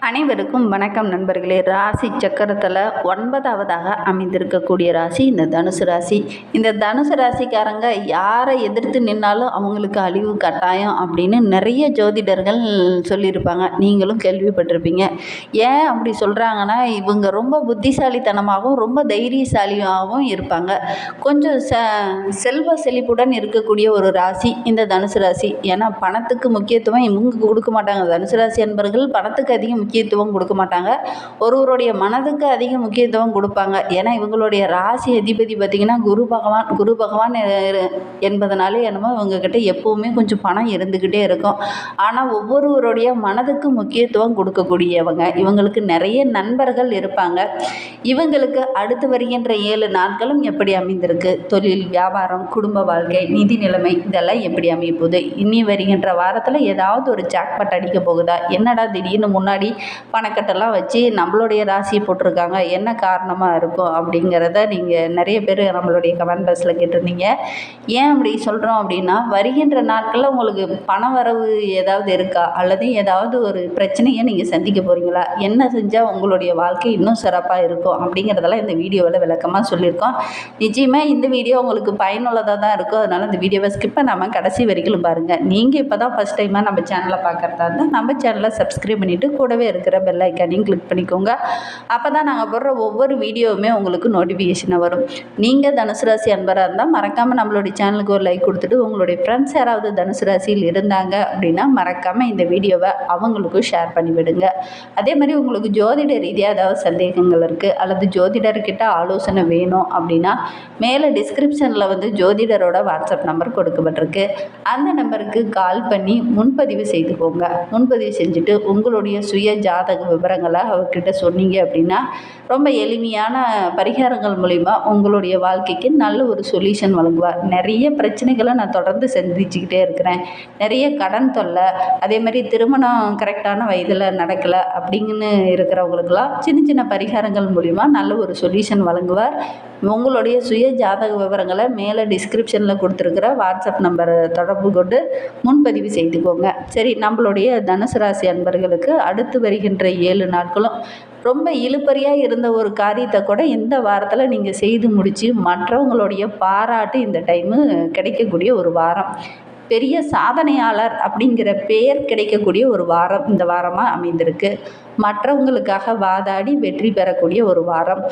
அனைவருக்கும் வணக்கம் நண்பர்களே. ராசி சக்கரத்தில் ஒன்பதாவதாக அமைந்திருக்கக்கூடிய ராசி இந்த தனுசு ராசி. இந்த தனுசு ராசிக்காரங்க யாரை எதிர்த்து நின்னாலும் அவங்களுக்கு அழிவு கட்டாயம் அப்படின்னு நிறைய ஜோதிடர்கள் சொல்லியிருப்பாங்க. நீங்களும் கேள்விப்பட்டிருப்பீங்க. ஏன் அப்படி சொல்கிறாங்கன்னா இவங்க ரொம்ப புத்திசாலித்தனமாகவும் ரொம்ப தைரியசாலியாகவும் இருப்பாங்க. கொஞ்சம் ச செல்வ செழிப்புடன் இருக்கக்கூடிய ஒரு ராசி இந்த தனுசு ராசி. ஏன்னா பணத்துக்கு முக்கியத்துவம் இவங்க கொடுக்க மாட்டாங்க. தனுசு ராசி என்பர்கள் பணத்துக்கு அதிகம் முக்கியத்துவம் கொடுக்க மாட்டாங்க. ஒருவருடைய மனதுக்கு அதிக முக்கியத்துவம் கொடுப்பாங்க. ஏன்னா இவங்களுடைய ராசி அதிபதி பார்த்திங்கன்னா குரு பகவான் குரு பகவான் என்பதனாலே என்னமோ இவங்கக்கிட்ட எப்போவுமே கொஞ்சம் பணம் இருந்துக்கிட்டே இருக்கும். ஆனால் ஒவ்வொருவருடைய மனதுக்கு முக்கியத்துவம் கொடுக்கக்கூடியவங்க. இவங்களுக்கு நிறைய நண்பர்கள் இருப்பாங்க. இவங்களுக்கு அடுத்து வருகின்ற ஏழு நாட்களும் எப்படி அமைந்திருக்கு? தொழில் வியாபாரம் குடும்ப வாழ்க்கை நிதி நிலைமை இதெல்லாம் எப்படி அமைய போகுது? இனி வருகின்ற வாரத்தில் ஏதாவது ஒரு ஜாக்பாட் அடிக்க போகுதா? என்னடா திடீர்னு முன்னாடி பணக்கட்டெல்லாம் வச்சு நம்மளுடைய ராசியை போட்டிருக்காங்க. என்ன காரணமாக இருக்கும் அப்படிங்கிறத நீங்கள் நிறைய பேர் நம்மளுடைய கமெண்ட் பாக்ஸில் கேட்டிருந்தீங்க. ஏன் அப்படி சொல்கிறோம் அப்படின்னா வருகின்ற நாட்களில் உங்களுக்கு பண வரவு ஏதாவது இருக்கா? அல்லது ஏதாவது ஒரு பிரச்சனையை நீங்கள் சந்திக்க போகிறீங்களா என்ன செஞ்சால் உங்களுடைய வாழ்க்கை இன்னும் சிறப்பாக இருக்கும்? அப்படிங்கிறதெல்லாம் இந்த வீடியோவில் விளக்கமாக சொல்லியிருக்கோம். நிச்சயமாக இந்த வீடியோ உங்களுக்கு பயனுள்ளதாக தான் இருக்கும். அதனால் இந்த வீடியோவை ஸ்கிப் பண்ணாமல் கடைசி வரைக்கும் பாருங்கள் நீங்கள் இப்போ தான் ஃபஸ்ட் டைமாக நம்ம சேனலை பார்க்குறதா இருந்தால் நம்ம சேனலை சப்ஸ்கிரைப் பண்ணிவிட்டு கூடவே இருக்கிற பெல் ஐக்கானையும் கிளிக் பண்ணிக்கோங்க. அப்போ தான் நாங்கள் போடுற ஒவ்வொரு வீடியோவுமே உங்களுக்கு நோட்டிஃபிகேஷனாக வரும். நீங்கள் தனுசு ராசி அன்பராக இருந்தால் மறக்காமல் நம்மளுடைய சேனலுக்கு ஒரு லைக் கொடுத்துட்டு உங்களுடைய ஃப்ரெண்ட்ஸ் யாராவது தனுசு ராசியில் இருந்தாங்க அப்படின்னா மறக்காமல் இந்த வீடியோவை அவங்களுக்கும் ஷேர் பண்ணிவிடுங்க. அதே மாதிரி உங்களுக்கு ஜோதிட ரீதியாக ஏதாவது சந்தேகங்கள் இருக்குது அல்லது ஜோதிடர்கிட்ட ஆலோசனை வேணும் அப்படின்னா மேலே டிஸ்கிரிப்ஷனில் வந்து ஜோதிடரோட வாட்ஸ்அப் நம்பர் கொடுக்கப்பட்டிருக்கு. அந்த நம்பருக்கு கால் பண்ணி முன்பதிவு செய்துக்கோங்க முன்பதிவு செஞ்சுட்டு உங்களுடைய சுய ஜாதக விவரங்களை அவர்கிட்ட சொன்னீங்க அப்படின்னா ரொம்ப எளிமையான பரிகாரங்கள் மூலிமா உங்களுடைய வாழ்க்கைக்கு நல்ல ஒரு சொல்யூஷன் வழங்குவார். நிறைய பிரச்சனைகளை நான் தொடர்ந்து சந்திச்சுக்கிட்டே இருக்கிறேன். நிறைய கடன் தொல்லை அதே மாதிரி திருமணம் கரெக்டான வயதில் நடக்கலை அப்படிங்கன்னு இருக்கிறவங்களுக்கெல்லாம் சின்ன சின்ன பரிகாரங்கள் மூலிமா நல்ல ஒரு சொல்யூஷன் வழங்குவார். உங்களுடைய சுய ஜாதக விவரங்களை மேலே டிஸ்கிரிப்ஷனில் கொடுத்துருக்கிற வாட்ஸ்அப் நம்பரை தொடர்பு கொண்டு முன்பதிவு செய்துக்கோங்க. சரி நம்மளுடைய தனுசு ராசி அன்பர்களுக்கு அடுத்து வருகின்ற ஏழு நாட்களும் ரொம்ப இழுப்பறியாக இருந்த ஒரு காரியத்தை கூட இந்த வாரத்தில் நீங்கள் செய்து முடித்து மற்றவங்களுடைய பாராட்டு இந்த டைமு கிடைக்கக்கூடிய ஒரு வாரம். பெரிய சாதனையாளர் அப்படிங்கிற பெயர் கிடைக்கக்கூடிய ஒரு வாரம் இந்த வாரமாக அமைந்திருக்கு. மற்றவங்களுக்காக வாதாடி வெற்றி பெறக்கூடிய ஒரு வாரம்.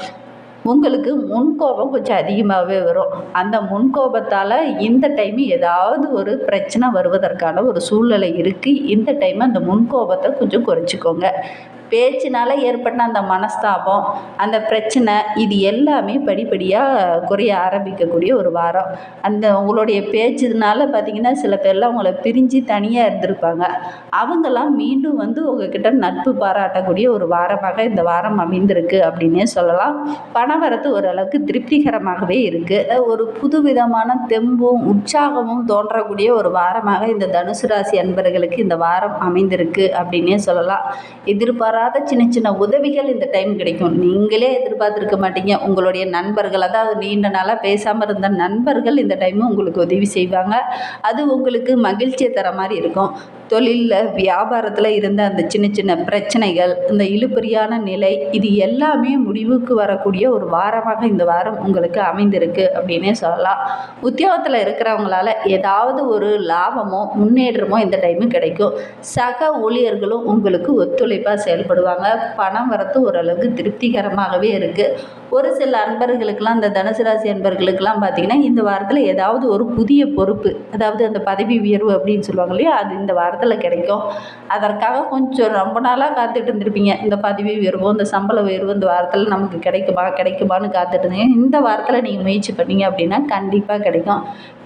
உங்களுக்கு முன்கோபம் கொஞ்சம் அதிகமாகவே வரும். அந்த முன்கோபத்தால் இந்த டைம் ஏதாவது ஒரு பிரச்சனை வருவதற்கான ஒரு சூழ்நிலை இருக்குது இந்த டைம் அந்த முன்கோபத்தை கொஞ்சம் குறைச்சிக்கோங்க. பேச்சினால் ஏற்பட்ட அந்த மனஸ்தாபம் அந்த பிரச்சனை இது எல்லாமே படிப்படியாக குறைய ஆரம்பிக்கக்கூடிய ஒரு வாரம். அந்த உங்களுடைய பேச்சுனால பார்த்தீங்கன்னா சில பேர்லாம் உங்களை பிரிஞ்சு தனியாக இருந்திருப்பாங்க. அவங்கெல்லாம் மீண்டும் வந்து உங்ககிட்ட நட்பு பாராட்டக்கூடிய ஒரு வாரமாக இந்த வாரம் அமைந்திருக்கு அப்படின்னே சொல்லலாம். பணவரத்து ஓரளவுக்கு திருப்திகரமாகவே இருக்குது ஒரு புதுவிதமான தெம்பும் உற்சாகமும் தோன்றக்கூடிய ஒரு வாரமாக இந்த தனுசு ராசி அன்பர்களுக்கு இந்த வாரம் அமைந்திருக்கு அப்படின்னே சொல்லலாம். எதிர்பாராத சின்ன சின்ன உதவிகள் இந்த டைம் கிடைக்கும். நீங்களே எதிர்பார்த்துருக்க மாட்டீங்க. உங்களுடைய நண்பர்கள் அதாவது நீண்ட நாளாக பேசாமல் இருந்த நண்பர்கள் இந்த டைம் உங்களுக்கு உதவி செய்வாங்க. அது உங்களுக்கு மகிழ்ச்சியை தர மாதிரி இருக்கும். தொழிலில் வியாபாரத்தில் இருந்த அந்த சின்ன சின்ன பிரச்சனைகள் இந்த இழுப்பறியான நிலை இது எல்லாமே முடிவுக்கு வரக்கூடிய ஒரு வாரமாக இந்த வாரம் உங்களுக்கு அமைந்திருக்கு அப்படின்னே சொல்லலாம். உத்தியோகத்தில் இருக்கிறவங்களால ஏதாவது ஒரு லாபமோ முன்னேற்றமோ இந்த டைமு கிடைக்கும். சக ஊழியர்களும் உங்களுக்கு ஒத்துழைப்பாக செயல் செயல்படுவாங்க பணம் வரத்து ஓரளவுக்கு திருப்திகரமாகவே இருக்குது ஒரு சில அன்பர்களுக்கெல்லாம் இந்த தனுசு ராசி அன்பர்களுக்கெல்லாம் பார்த்தீங்கன்னா இந்த வாரத்தில் ஏதாவது ஒரு புதிய பொறுப்பு அதாவது அந்த பதவி உயர்வு அப்படின்னு சொல்லுவாங்க இல்லையா அது இந்த வாரத்தில் கிடைக்கும். அதற்காக கொஞ்சம் ரொம்ப நாளாக காத்துட்டு இருந்திருப்பீங்க. இந்த பதவி உயர்வோ இந்த சம்பள உயர்வு இந்த வாரத்தில் நமக்கு கிடைக்குமா கிடைக்குமான்னு காத்துட்டு இருந்தீங்க. இந்த வாரத்தில் நீங்கள் முயற்சி பண்ணீங்க அப்படின்னா கண்டிப்பாக கிடைக்கும்.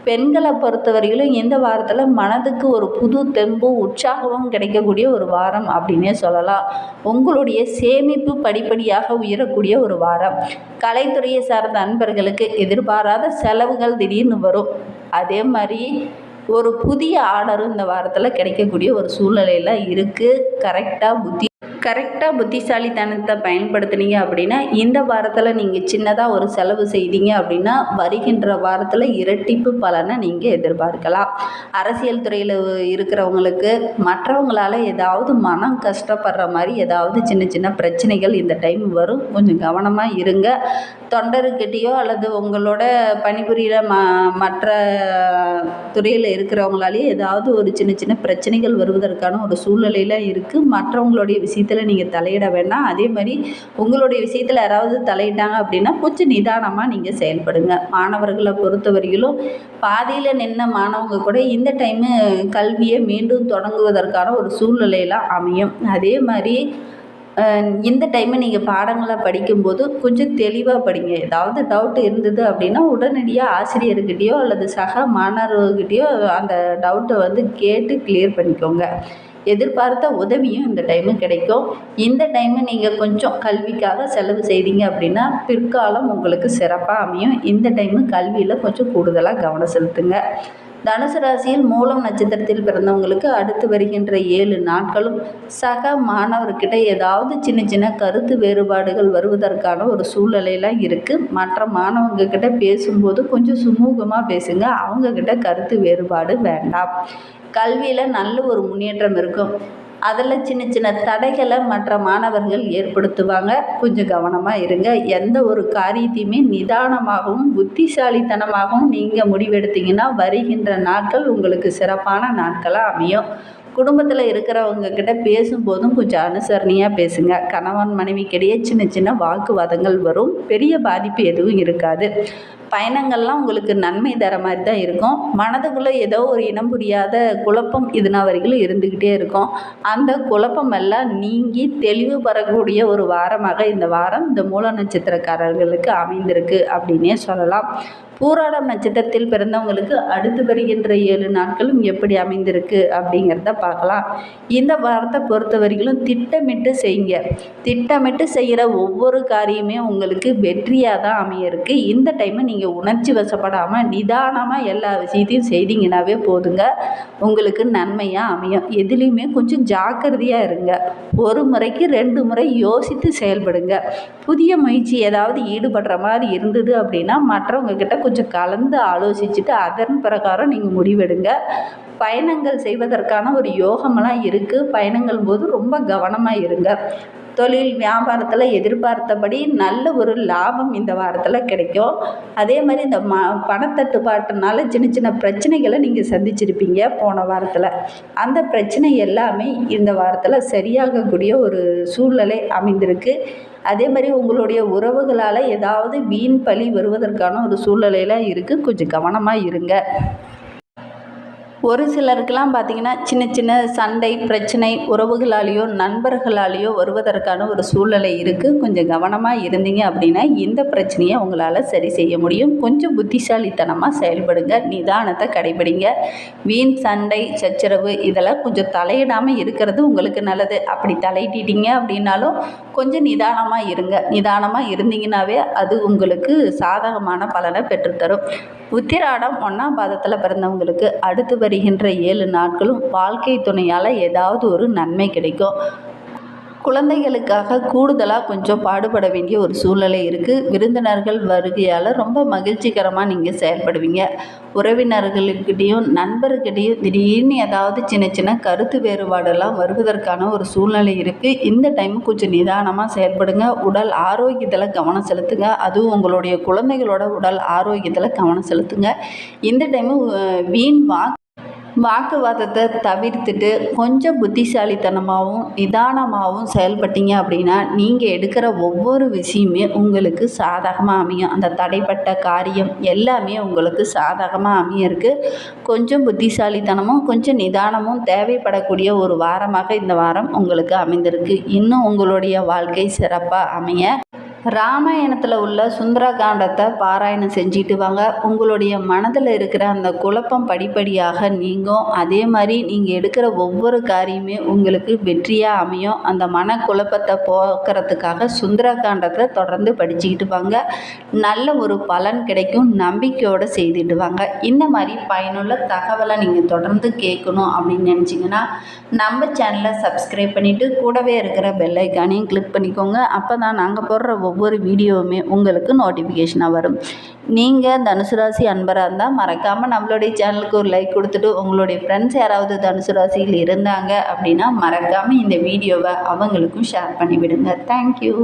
பெண்களை பொறுத்தவரையிலும் இந்த வாரத்தில் மனதுக்கு ஒரு புது தெம்பும் உற்சாகமும் கிடைக்கக்கூடிய ஒரு வாரம் அப்படின்னே சொல்லலாம். உங்களுடைய சேமிப்பு படிப்படியாக உயரக்கூடிய ஒரு வாரம். கலைத்துறையை சார்ந்த அன்பர்களுக்கு எதிர்பாராத செலவுகள் திடீர்னு வரும். அதே மாதிரி ஒரு புதிய ஆர்டரும் இந்த வாரத்தில் கிடைக்கக்கூடிய ஒரு சூழ்நிலையில் இருக்குது கரெக்டாக புத்தி கரெக்டாக புத்திசாலித்தனத்தை பயன்படுத்துனீங்க அப்படின்னா இந்த வாரத்தில் நீங்கள் சின்னதாக ஒரு செலவு செய்தீங்க அப்படின்னா வருகின்ற வாரத்தில் இரட்டிப்பு பலனை நீங்கள் எதிர்பார்க்கலாம். அரசியல் துறையில் இருக்கிறவங்களுக்கு மற்றவங்களால் ஏதாவது மனம் கஷ்டப்படுற மாதிரி ஏதாவது சின்ன சின்ன பிரச்சனைகள் இந்த டைம் வரும். கொஞ்சம் கவனமாக இருங்க. தொண்டர்கிட்டேயோ அல்லது உங்களோட பணிபுரியிற ம மற்ற துறையில் இருக்கிறவங்களாலேயே ஏதாவது ஒரு சின்ன சின்ன பிரச்சனைகள் வருவதற்கான ஒரு சூழ்நிலையில் இருக்குது மற்றவங்களுடைய விஷயத்தில் நீங்கள் தலையிட வேண்டாம். அதே மாதிரி உங்களுடைய விஷயத்தில் யாராவது தலையிட்டாங்க அப்படின்னா கொஞ்சம் நிதானமாக நீங்கள் செயல்படுங்க. மாணவர்களை பொறுத்தவரையிலும் பாதியில் நின்ன மாணவங்க கூட இந்த டைமு கல்வியை மீண்டும் தொடங்குவதற்கான ஒரு சூழ்நிலையெல்லாம் அமையும். அதே மாதிரி இந்த டைமு நீங்கள் பாடங்களை படிக்கும்போது கொஞ்சம் தெளிவாக படிங்க. ஏதாவது டவுட் இருந்தது அப்படின்னா உடனடியாக ஆசிரியர்கிட்டேயோ அல்லது சக மாணவர்கிட்டயோ அந்த டவுட்டை வந்து கேட்டு கிளியர் பண்ணிக்கோங்க. எதிர்பார்த்த உதவியும் இந்த டைமு கிடைக்கும். இந்த டைமு நீங்கள் கொஞ்சம் கல்விக்காக செலவு செய்தீங்க அப்படின்னா பிற்காலம் உங்களுக்கு சிறப்பாக அமையும். இந்த டைமு கல்வியில் கொஞ்சம் கூடுதலாக கவனம் செலுத்துங்க. தனுசு ராசியில் மூலம் நட்சத்திரத்தில் பிறந்தவங்களுக்கு அடுத்து வருகின்ற ஏழு நாட்களும் சக மாணவர்கிட்ட ஏதாவது சின்ன சின்ன கருத்து வேறுபாடுகள் வருவதற்கான ஒரு சூழ்நிலையெல்லாம் இருக்குது மற்ற மாணவங்க கிட்ட பேசும்போது கொஞ்சம் சுமூகமாக பேசுங்க. அவங்கக்கிட்ட கருத்து வேறுபாடு வேண்டாம். கல்வியில் நல்ல ஒரு முன்னேற்றம் இருக்கும். அதில் சின்ன சின்ன தடைகளை மற்ற மாணவர்கள் ஏற்படுத்துவாங்க. கொஞ்சம் கவனமாக இருங்க. எந்த ஒரு காரியத்தையுமே நிதானமாகவும் புத்திசாலித்தனமாகவும் நீங்கள் முடிவெடுத்தீங்கன்னா வருகின்ற நாட்கள் உங்களுக்கு சிறப்பான நாட்களாக அமையும். குடும்பத்தில் இருக்கிறவங்க கிட்ட பேசும்போதும் கொஞ்சம் அனுசரணையாக பேசுங்க. கணவன் மனைவிக்கிடையே சின்ன சின்ன வாக்குவாதங்கள் வரும். பெரிய பாதிப்பு எதுவும் இருக்காது. பயணங்கள்லாம் உங்களுக்கு நன்மை தர மாதிரி தான் இருக்கும். மனதுக்குள்ளே ஏதோ ஒரு இனம் புரியாத குழப்பம் இதுனா வரைக்கும் இருந்துக்கிட்டே இருக்கும். அந்த குழப்பம் எல்லாம் நீங்கி தெளிவு பெறக்கூடிய ஒரு வாரமாக இந்த வாரம் இந்த மூல நட்சத்திரக்காரர்களுக்கு அமைந்திருக்கு அப்படின்னே சொல்லலாம். பூராடம் நட்சத்திரத்தில் பிறந்தவங்களுக்கு அடுத்து வருகின்ற ஏழு நாட்களும் எப்படி அமைந்திருக்கு அப்படிங்கிறத பார்க்கலாம். இந்த வாரத்தை பொறுத்த வரைக்கும் திட்டமிட்டு செய்யுங்க. திட்டமிட்டு செய்கிற ஒவ்வொரு காரியமே உங்களுக்கு வெற்றியாக தான் அமைய இருக்குது இந்த டைமை நீங்கள் நீங்கள் உணர்ச்சி வசப்படாமல் நிதானமாக எல்லா விஷயத்தையும் செய்தீங்கன்னாவே போதுங்க. உங்களுக்கு நன்மையாக அமையும். எதுலேயுமே கொஞ்சம் ஜாக்கிரதையாக இருங்க. ஒரு முறைக்கு ரெண்டு முறை யோசித்து செயல்படுங்க. புதிய முயற்சி ஏதாவது ஈடுபடுற மாதிரி இருந்தது அப்படின்னா மற்றவங்க கிட்ட கொஞ்சம் கலந்து ஆலோசிச்சுட்டு அதன் பிரகாரம் நீங்கள் முடிவெடுங்க. பயணங்கள் செய்வதற்கான ஒரு யோகமெல்லாம் இருக்குது பயணங்கள் போது ரொம்ப கவனமாக இருங்க. தொழில் வியாபாரத்தில் எதிர்பார்த்தபடி நல்ல ஒரு லாபம் இந்த வாரத்தில் கிடைக்கும். அதே மாதிரி இந்த ம பணத்தட்டுப்பாட்டுனால சின்ன சின்ன பிரச்சனைகளை நீங்கள் சந்திச்சிருப்பீங்க போன வாரத்தில். அந்த பிரச்சனை எல்லாமே இந்த வாரத்தில் சரியாகக்கூடிய ஒரு சூழ்நிலை அமைந்திருக்கு. அதே மாதிரி உங்களுடைய உறவுகளால் ஏதாவது வீண் பழி வருவதற்கான ஒரு சூழ்நிலையில் இருக்குது கொஞ்சம் கவனமாக இருங்க. ஒரு சிலருக்கெல்லாம் பார்த்திங்கன்னா சின்ன சின்ன சண்டை பிரச்சனை உறவுகளாலேயோ நண்பர்களாலேயோ வருவதற்கான ஒரு சூழ்நிலை இருக்குது கொஞ்சம் கவனமாக இருந்தீங்க அப்படின்னா இந்த பிரச்சனையை உங்களால் சரி செய்ய முடியும். கொஞ்சம் புத்திசாலித்தனமாக செயல்படுங்க. நிதானத்தை கடைபிடிங்க. வீண் சண்டை சச்சரவு இதெல்லாம் கொஞ்சம் தலையிடாமல் இருக்கிறது உங்களுக்கு நல்லது. அப்படி தலையிட்டீங்க அப்படின்னாலும் கொஞ்சம் நிதானமாக இருங்க. நிதானமாக இருந்தீங்கன்னாவே அது உங்களுக்கு சாதகமான பலனை பெற்றுத்தரும். உத்திராடம் ஒன்றாம் பாதத்தில் பிறந்தவங்களுக்கு அடுத்து வருகின்ற ஏழு நாட்களும் வாழ்க்கை துணையால் ஏதாவது ஒரு நன்மை கிடைக்கும். குழந்தைகளுக்காக கூடுதலாக கொஞ்சம் பாடுபட வேண்டிய ஒரு சூழ்நிலை இருக்குது விருந்தினர்கள் வருகையால் ரொம்ப மகிழ்ச்சிகரமாக நீங்கள் செயல்படுவீங்க. உறவினர்களுக்கிட்டேயும் நண்பர்கிட்டையும் திடீர்னு ஏதாவது சின்ன சின்ன கருத்து வேறுபாடெல்லாம் வருவதற்கான ஒரு சூழ்நிலை இருக்குது இந்த டைம் கொஞ்சம் நிதானமாக செயல்படுங்க. உடல் ஆரோக்கியத்தில் கவனம் செலுத்துங்க. அதுவும் உங்களுடைய குழந்தைகளோட உடல் ஆரோக்கியத்தில் கவனம் செலுத்துங்க. இந்த டைமு வீண் வா வாக்குவாதத்தை தவிர்த்துட்டு கொஞ்சம் புத்திசாலித்தனமாகவும் நிதானமாகவும் செயல்பட்டீங்க அப்படின்னா நீங்கள் எடுக்கிற ஒவ்வொரு விஷயமே உங்களுக்கு சாதகமாக அமையும். அந்த தடைப்பட்ட காரியம் எல்லாமே உங்களுக்கு சாதகமாக அமையிருக்கு கொஞ்சம் புத்திசாலித்தனமும் கொஞ்சம் நிதானமும் தேவைப்படக்கூடிய ஒரு வாரமாக இந்த வாரம் உங்களுக்கு அமைந்திருக்கு. இன்னும் உங்களுடைய வாழ்க்கை சிறப்பாக அமைய ராமாயணத்தில் உள்ள சுந்தரகாண்டத்தை பாராயணம் செஞ்சுட்டு வாங்க. உங்களுடைய மனதில் இருக்கிற அந்த குழப்பம் படிப்படியாக நீங்கும். அதே மாதிரி நீங்கள் எடுக்கிற ஒவ்வொரு காரியமே உங்களுக்கு வெற்றியாக அமையும். அந்த மன குழப்பத்தை போக்குறதுக்காக சுந்தரகாண்டத்தை தொடர்ந்து படிச்சுக்கிட்டு வாங்க. நல்ல ஒரு பலன் கிடைக்கும். நம்பிக்கையோடு செய்துட்டு வாங்க. இந்த மாதிரி பயனுள்ள தகவலை நீங்கள் தொடர்ந்து கேட்கணும் அப்படின்னு நினச்சிங்கன்னா நம்ம சேனலை சப்ஸ்கிரைப் பண்ணிவிட்டு கூடவே இருக்கிற பெல்லைக்கானையும் கிளிக் பண்ணிக்கோங்க. அப்போ தான் நாங்கள் போடுற ஒவ்வொரு வீடியோவுமே உங்களுக்கு நோட்டிஃபிகேஷனாக வரும். நீங்கள் தனுசு ராசி அன்பராக இருந்தால் மறக்காமல் நம்மளுடைய சேனலுக்கு ஒரு லைக் கொடுத்துட்டு உங்களுடைய ஃப்ரெண்ட்ஸ் யாராவது தனுசு ராசியில் இருந்தாங்க அப்படின்னா மறக்காமல் இந்த வீடியோவை அவங்களுக்கும் ஷேர் பண்ணிவிடுங்க. தேங்க்யூ